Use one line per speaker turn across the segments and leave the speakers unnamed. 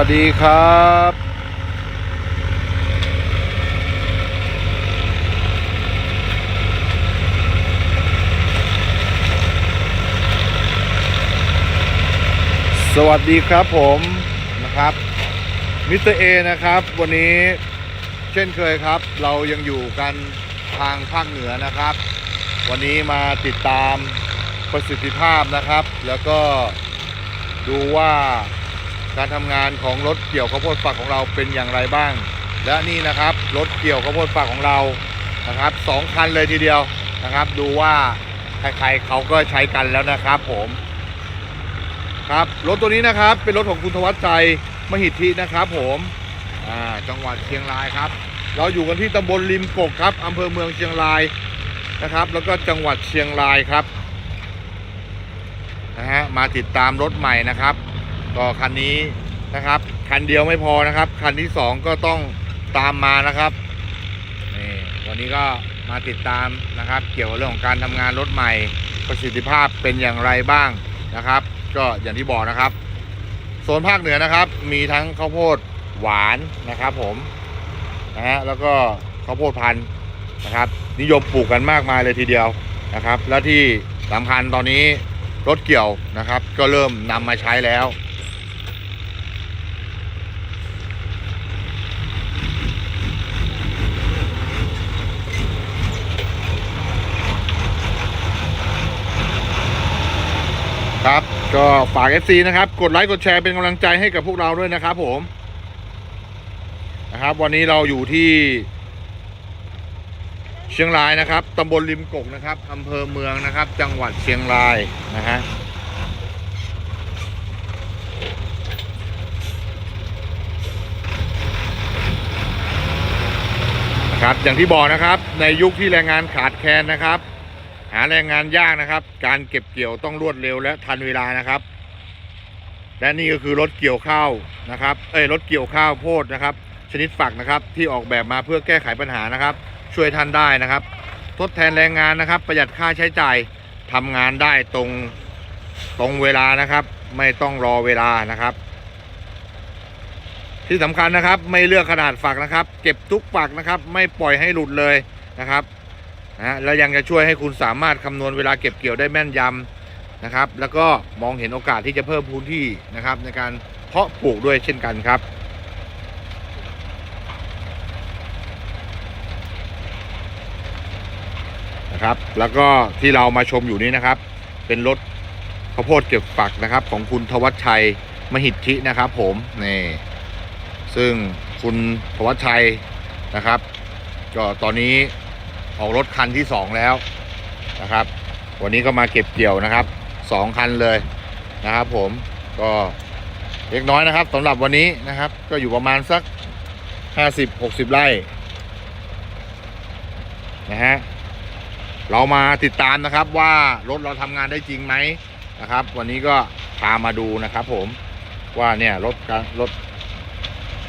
วัสดีครับสวัสดีครับผมนะครับมิสเตอร์เอนะครับ วันนี้เช่นเคยครับ เรายังอยู่กันทางภาคเหนือนะครับ วันนี้มาติดตามประสิทธิภาพนะครับ แล้วก็ดูว่า การทำงานของรถเกี่ยวข้าวโพดฝักของเราเป็นอย่างไรบ้าง และนี่นะครับรถเกี่ยวข้าวโพดฝักของเรานะครับสองคันเลยทีเดียวนะครับ ดูว่าใครๆเขาก็ใช้กันแล้วนะครับผมครับรถตัวนี้นะครับเป็นรถของคุณธวัชชัยมหิทธินะครับผมอ่าจังหวัดเชียงรายครับ เราอยู่กันที่ตำบลริมกกครับอำเภอเมืองเชียงรายนะครับ แล้วก็จังหวัดเชียงรายครับนะฮะมาติดตามรถใหม่นะครับ ก็คันนี้นะครับ คันเดียวไม่พอนะครับ คันที่สองก็ต้องตามมานะครับนี่วันนี้ก็มาติดตามนะครับ เกี่ยวกับเรื่องของการทำงานรถใหม่ประสิทธิภาพเป็นอย่างไรบ้างนะครับ ก็อย่างที่บอกนะครับโซนภาคเหนือนะครับ มีทั้งข้าวโพดหวานนะครับ ผมนะฮะแล้วก็ข้าวโพดพันธุ์นะครับ นิยมปลูกกันมากมายเลยทีเดียวนะครับ และที่สำคัญตอนนี้รถเกี่ยวนะครับ ก็เริ่มนำมาใช้แล้ว ครับ ก็ฝาก FC นะครับ กดไลค์กดแชร์เป็นกำลังใจให้กับพวกเราด้วยนะครับผมนะครับ วันนี้เราอยู่ที่เชียงรายนะครับตำบลริมกกนะครับอำเภอเมืองนะครับ จังหวัดเชียงรายนะฮะนะครับอย่างที่บอกนะครับในยุคที่แรงงานขาดแคลนนะครับ หาแรงงานยากนะครับ การเก็บเกี่ยวต้องรวดเร็วและทันเวลานะครับ และนี่ก็คือรถเกี่ยวข้าวนะครับ เอ้ยรถเกี่ยวข้าวโพดนะครับ ชนิดฝักนะครับ ที่ออกแบบมาเพื่อแก้ไขปัญหานะครับ ช่วยท่านได้นะครับ ทดแทนแรงงานนะครับ ประหยัดค่าใช้จ่ายทำงานได้ตรงตรงเวลานะครับ ไม่ต้องรอเวลานะครับ ที่สำคัญนะครับ ไม่เลือกขนาดฝักนะครับ เก็บทุกฝักนะครับ ไม่ปล่อยให้หลุดเลยนะครับ นะแล้วยังจะช่วยให้คุณสามารถคำนวณเวลาเก็บเกี่ยวได้แม่นยำนะครับ แล้วก็มองเห็นโอกาสที่จะเพิ่มพื้นที่นะครับ ในการเพาะปลูกด้วยเช่นกันครับนะครับ แล้วก็ที่เรามาชมอยู่นี้นะครับ เป็นรถข้าวโพดเก็บฝักนะครับ ของคุณทวัชชัยมหิทธินะครับ ผมนี่ซึ่งคุณทวัชชัยนะครับ ก็ตอนนี้ ออกรถคันที่สองแล้วนะครับ วันนี้ก็มาเก็บเกี่ยวนะครับสองคันเลยนะครับผมก็เล็กน้อยนะครับสำหรับวันนี้นะครับ ก็อยู่ประมาณสักห้าสิบหกสิบไร่นะฮะเรามาติดตามนะครับว่ารถเราทำงานได้จริงไหมนะครับ วันนี้ก็พามาดูนะครับ ผมว่าเนี่ยรถการรถ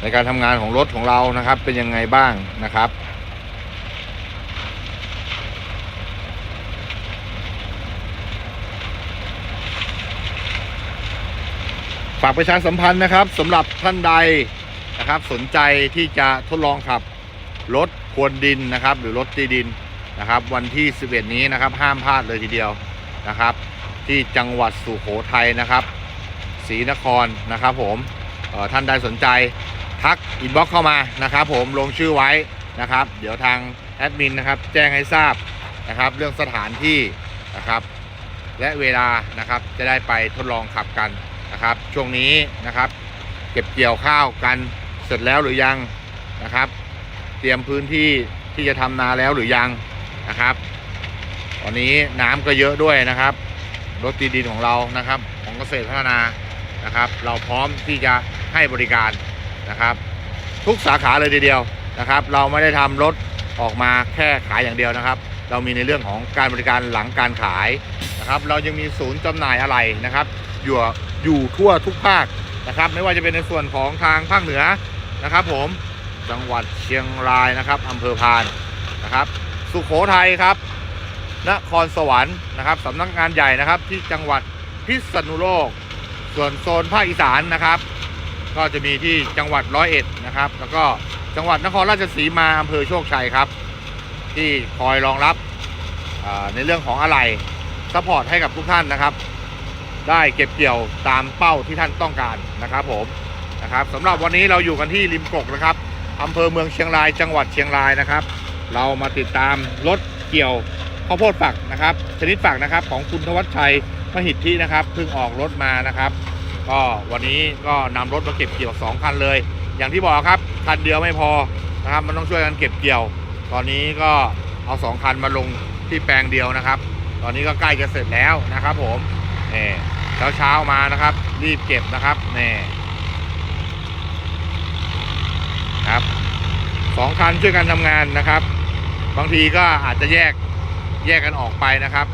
ในการทำงานของรถของเรานะครับ เป็นยังไงบ้างนะครับ ฝากประชาสัมพันธ์นะครับสำหรับท่านใดนะครับ สนใจที่จะทดลองขับรถควนดินนะครับ หรือรถตีดินนะครับ วันที่ 11 นี้นะครับ ห้ามพลาดเลยทีเดียวนะครับ ที่จังหวัดสุโขทัยนะครับศรีนครนะครับผมเออท่านใดสนใจทักอินบ็อกเข้ามานะครับ ผมลงชื่อไว้นะครับ เดี๋ยวทางแอดมินนะครับ แจ้งให้ทราบนะครับ เรื่องสถานที่นะครับ และเวลานะครับจะได้ไปทดลองขับกัน นะครับ ช่วงนี้นะครับ เก็บเกี่ยวข้าวกันเสร็จแล้วหรือยังนะครับ เตรียมพื้นที่ที่จะทำนาแล้วหรือยังนะครับตอนนี้น้ำก็เยอะด้วยนะครับรถตีดินของเรานะครับ ของเกษตรพัฒนานะครับ เราพร้อมที่จะให้บริการนะครับ ทุกสาขาเลยทีเดียวนะครับ เราไม่ได้ทำรถออกมาแค่ขายอย่างเดียวนะครับ เรามีในเรื่องของการบริการหลังการขายนะครับ เรายังมีศูนย์จำหน่ายอะไรนะครับอยู่ อยู่ทั่วทุกภาคนะครับ ไม่ว่าจะเป็นในส่วนของทางภาคเหนือนะครับผมจังหวัดเชียงรายนะครับอำเภอพานนะครับ สุโขทัยครับนครสวรรค์นะครับสำนักงานใหญ่นะครับ ที่จังหวัดพิษณุโลก ส่วนโซนภาคอีสานนะครับ ก็จะมีที่จังหวัดร้อยเอ็ดนะครับ แล้วก็จังหวัดนครราชสีมาอำเภอโชคชัยครับ ที่คอยรองรับในเรื่องของอะไรซัพพอร์ตให้กับทุกท่านนะครับ ได้เก็บเกี่ยวตามเป้าที่ท่านต้องการนะครับผมนะครับสำหรับวันนี้เราอยู่กันที่ริมกกนะครับอำเภอเมืองเชียงรายจังหวัดเชียงรายนะครับ เรามาติดตามรถเกี่ยวข้าวโพดฝักนะครับชนิดฝักนะครับของคุณธวัชชัยมหิทธินะครับเพิ่งออกรถมานะครับ ก็วันนี้ก็นำรถมาเก็บเกี่ยวสองคันเลย อย่างที่บอกครับคันเดียวไม่พอนะครับมันต้องช่วยกันเก็บเกี่ยว ตอนนี้ก็เอาสองคันมาลงที่แปลงเดียวนะครับ ตอนนี้ก็ใกล้จะเสร็จแล้วนะครับผมนี่ เช้าเช้าๆมานะครับ รีบเก็บนะครับนี่ครับสองคันช่วยกันทำงานนะครับ บางทีก็อาจจะแยกแยกกันออกไปนะครับ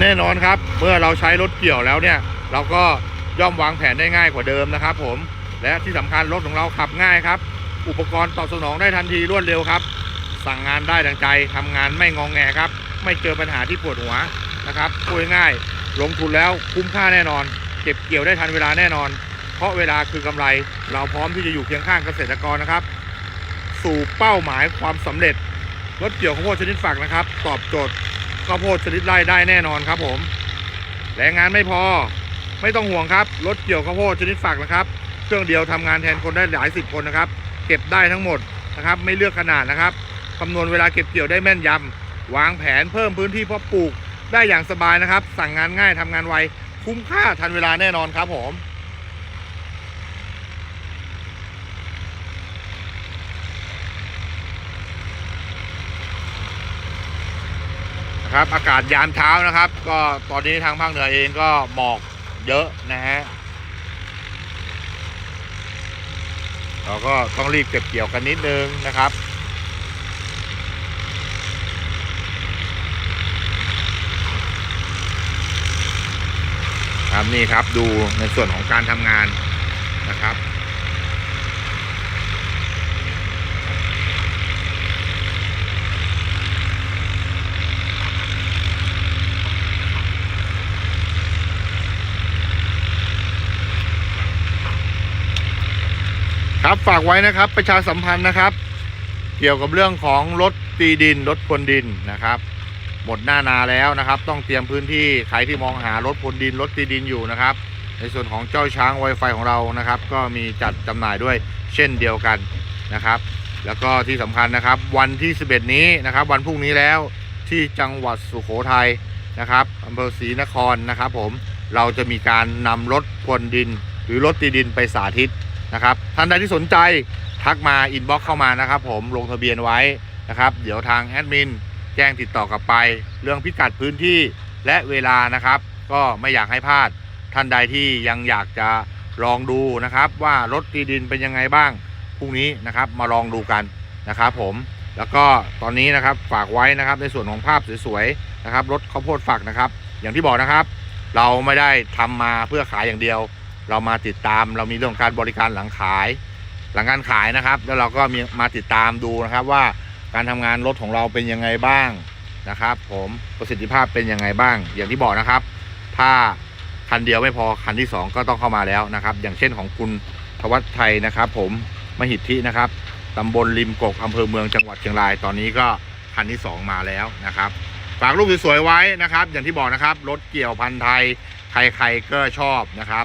แน่นอนครับ เมื่อเราใช้รถเกี่ยวแล้วเนี่ย เราก็ย่อมวางแผนได้ง่ายกว่าเดิมนะครับ ผมและที่สำคัญรถของเราขับง่ายครับ อุปกรณ์ตอบสนองได้ทันทีรวดเร็วครับ สั่งงานได้ดังใจทำงานไม่งองแงครับ ไม่เจอปัญหาที่ปวดหัวนะครับพูดง่ายลงทุนแล้วคุ้มค่าแน่นอน เก็บเกี่ยวได้ทันเวลาแน่นอน เพราะเวลาคือกำไร เราพร้อมที่จะอยู่เคียงข้างเกษตรกรนะครับ สู่เป้าหมายความสำเร็จรถเกี่ยวข้าวโพดชนิดฝักนะครับ ตอบโจทย์ข้าวโพดชนิดไร่ได้แน่นอนครับผมแรงงานไม่พอ ไม่ต้องห่วงครับรถเกี่ยวข้าวโพดชนิดฝักนะครับ เครื่องเดียวทำงานแทนคนได้หลายสิบคนนะครับ เก็บได้ทั้งหมดนะครับ ไม่เลือกขนาดนะครับคำนวณเวลาเก็บเกี่ยวได้แม่นยำวางแผนเพิ่มพื้นที่เพาะปลูกได้อย่างสบายนะครับ สั่งงานง่ายทำงานไวคุ้มค่าทันเวลาแน่นอนครับผมนะครับอากาศยามเช้านะครับ ก็ตอนนี้ทางภาคเหนือเองก็หมอกเยอะนะฮะ เราก็ต้องรีบเก็บเกี่ยวกันนิดนึงนะครับครับนี่ครับดูในส่วนของการทำงานนะครับ ฝากไว้นะครับ ประชาสัมพันธ์นะครับ เกี่ยวกับเรื่องของรถตีดินรถพรวนดินนะครับ หมดหน้านาแล้วนะครับ ต้องเตรียมพื้นที่ใครที่มองหารถพรวนดินรถตีดินอยู่นะครับ ในส่วนของเจ้าช้าง Wi-Fi ของเรานะครับ ก็มีจัดจำหน่ายด้วยเช่นเดียวกันนะครับ แล้วก็ที่สำคัญนะครับ วันที่ 11 นี้นะครับ วันพรุ่งนี้แล้วที่จังหวัดสุโขทัยนะครับอำเภอศรีนครนะครับ ผมเราจะมีการนำรถพรวนดิน หรือรถตีดินไปสาธิต นะครับท่านใดที่สนใจทักมาอินบ็อกเข้ามานะครับ ผมลงทะเบียนไว้นะครับ เดี๋ยวทางแอดมินแจ้งติดต่อกลับไป เรื่องพิกัดพื้นที่และเวลานะครับ ก็ไม่อยากให้พลาดท่านใดที่ยังอยากจะลองดูนะครับ ว่ารถตีดินเป็นยังไงบ้างพรุ่งนี้นะครับมาลองดูกันนะครับ ผมแล้วก็ตอนนี้นะครับฝากไว้นะครับในส่วนของภาพสวยๆนะครับรถข้าวโพดฝักนะครับ อย่างที่บอกนะครับ เราไม่ได้ทำมาเพื่อขายอย่างเดียว เรามาติดตามเรามีเรื่องการบริการหลังขาย หลังการขายนะครับ แล้วเราก็มีมาติดตามดูนะครับว่าการทำงานรถของเราเป็นยังไงบ้างนะครับ ผมประสิทธิภาพเป็นยังไงบ้าง อย่างที่บอกนะครับ ถ้าคันเดียวไม่พอคันที่สองก็ต้องเข้ามาแล้วนะครับ อย่างเช่นของคุณธวัชชัยนะครับ ผมมหิทธินะครับตำบลริมกกอำเภอเมืองจังหวัดเชียงรายตอนนี้ก็คันที่สองมาแล้วนะครับฝากรูปสวยๆไว้นะครับ อย่างที่บอกนะครับ รถเกี่ยวพันธุ์ไทย ใครๆก็ชอบนะครับ